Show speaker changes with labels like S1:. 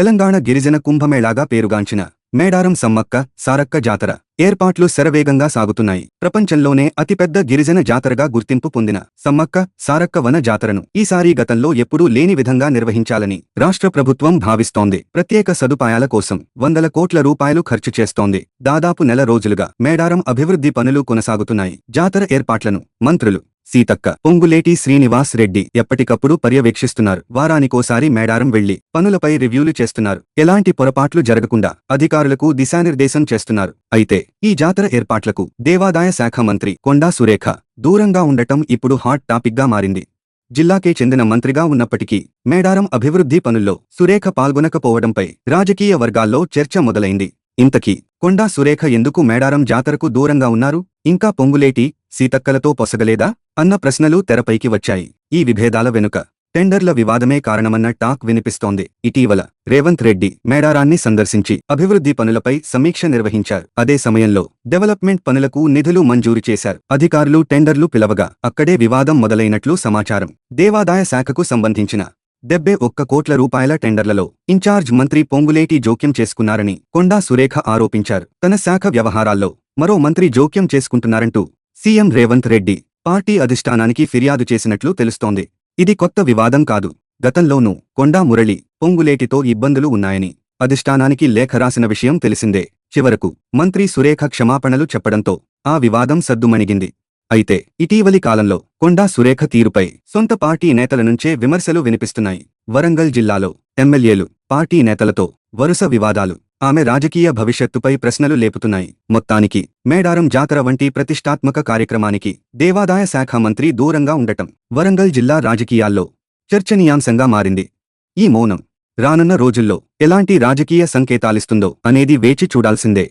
S1: తెలంగాణ గిరిజన కుంభమేళాగా పేరుగాంచిన మేడారం సమ్మక్క సారక్క జాతర ఏర్పాట్లు శరవేగంగా సాగుతున్నాయి. ప్రపంచంలోనే అతిపెద్ద గిరిజన జాతరగా గుర్తింపు పొందిన సమ్మక్క సారక్క వన జాతరను ఈసారి గతంలో ఎప్పుడూ లేని విధంగా నిర్వహించాలని రాష్ట్ర ప్రభుత్వం భావిస్తోంది. ప్రత్యేక సదుపాయాల కోసం వందల కోట్ల రూపాయలు ఖర్చు చేస్తోంది. దాదాపు నెల రోజులుగా మేడారం అభివృద్ధి పనులు కొనసాగుతున్నాయి. జాతర ఏర్పాట్లను మంత్రులు సీతక్క. పొంగులేటి శ్రీనివాస్ రెడ్డి ఎప్పటికప్పుడు పర్యవేక్షిస్తున్నారు. వారానికోసారి మేడారం వెళ్ళి పనులపై రివ్యూలు చేస్తున్నారు. ఎలాంటి పొరపాట్లు జరగకుండా అధికారులకు దిశానిర్దేశం చేస్తున్నారు. అయితే ఈ జాతర ఏర్పాట్లకు దేవాదాయ శాఖ మంత్రి కొండా సురేఖ దూరంగా ఉండటం ఇప్పుడు హాట్ టాపిక్గా మారింది. జిల్లాకే చెందిన మంత్రిగా ఉన్నప్పటికీ మేడారం అభివృద్ధి పనుల్లో సురేఖ పాల్గొనకపోవడంపై రాజకీయ వర్గాల్లో చర్చ మొదలైంది. ఇంతకీ కొండా సురేఖ ఎందుకు మేడారం జాతరకు దూరంగా ఉన్నారు? ఇంకా పొంగులేటి సీతక్కలతో పొసగలేదా? అన్న ప్రశ్నలు తెరపైకి వచ్చాయి. ఈ విభేదాల వెనుక టెండర్ల వివాదమే కారణమన్న టాక్ వినిపిస్తోంది. ఇటీవల రేవంత్ రెడ్డి మేడారాన్ని సందర్శించి అభివృద్ధి పనులపై సమీక్ష నిర్వహించారు. అదే సమయంలో డెవలప్మెంట్ పనులకు నిధులు మంజూరు చేశారు. అధికారులు టెండర్లు పిలవగా అక్కడే వివాదం మొదలైనట్లు సమాచారం దేవాదాయ శాఖకు సంబంధించిన డెబ్బై ఒక్క కోట్ల రూపాయల టెండర్లలో ఇన్ఛార్జ్ మంత్రి పొంగులేటి జోక్యం చేసుకున్నారని కొండా సురేఖ ఆరోపించారు. తన శాఖ వ్యవహారాల్లో మరో మంత్రి జోక్యం చేసుకుంటున్నారంటూ సీఎం రేవంత్ రెడ్డి పార్టీ అధిష్టానానికి ఫిర్యాదు చేసినట్లు తెలుస్తోంది. ఇది కొత్త వివాదం కాదు. గతంలోనూ కొండా మురళి పొంగులేటితో ఇబ్బందులు ఉన్నాయని అధిష్టానానికి లేఖ రాసిన విషయం తెలిసిందే. చివరకు మంత్రి సురేఖ క్షమాపణలు చెప్పడంతో ఆ వివాదం సద్దుమణిగింది. అయితే ఇటీవలి కాలంలో కొండా సురేఖ తీరుపై సొంత పార్టీ నేతల నుంచే విమర్శలు వినిపిస్తున్నాయి. వరంగల్ జిల్లాలో ఎమ్మెల్యేలు పార్టీ నేతలతో వరుస వివాదాలు ఆమె రాజకీయ భవిష్యత్తుపై ప్రశ్నలు లేపుతున్నాయి. మొత్తానికి మేడారం జాతర వంటి ప్రతిష్టాత్మక కార్యక్రమానికి దేవాదాయ శాఖ మంత్రి దూరంగా ఉండటం వరంగల్ జిల్లా రాజకీయాల్లో చర్చనీయాంశంగా మారింది. ఈ మౌనం రానున్న రోజుల్లో ఎలాంటి రాజకీయ సంకేతాలిస్తుందో అనేది వేచి చూడాల్సిందే.